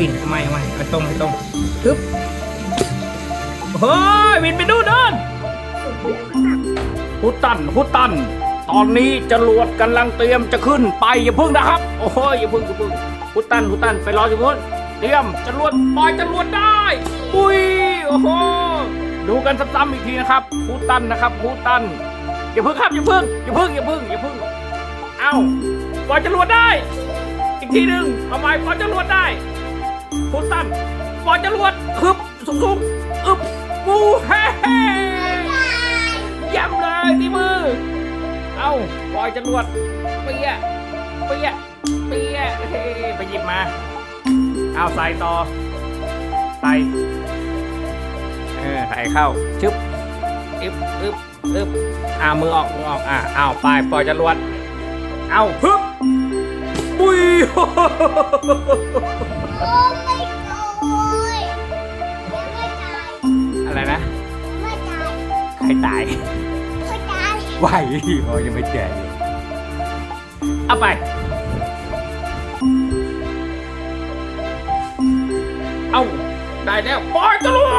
อุ้ยทำไมทำไมเอตรงเอตรงฮึบเฮ้ยบินไปดูนนฮุตันฮุตัน ตอนนี้จรวดกำลังเตรียมจะขึ้นไปอย่าพึ่งนะครับ โอ้โหอย่าพึ่งอย่าพึ่งฮุตันฮุตันไปรออยู่นู้นเตรียมจรวดปล่อยจรวดได้ปุ้ยโอ้โหดูกันซ้ำๆอีกทีนะครับฮุตันนะครับฮุตตันอย่าพึ่งครับอย่าพึ่งอย่าพึ่งอย่าพึ่งอย่าพึ่งเอ้าปล่อยจรวดได้ อีกทีหนึ่งเอาไม้ปล่อยจรวดได้ ฮุตตันปล่อยจรวดฮึบสูงๆอึบปูเฮ้เฮย้ำเลยที่มือ เอาปล่อยจรวดเปียะเปียะเปียะเฮ้ไปหยิบมา เอาใส่ต่อ ใส่เออใส่เข้า ชึบอึบอึบอึบอ่ามือออกมือออก อ่าเอาไปปล่อยจรวด เอาฮึบปุ้ย อ้ไม่โอ้ยยังไม่ตายอะไรนะใครตายไหวโอยังไม่แก่เลยเอาไป เอาได้แล้วปล่อยจรว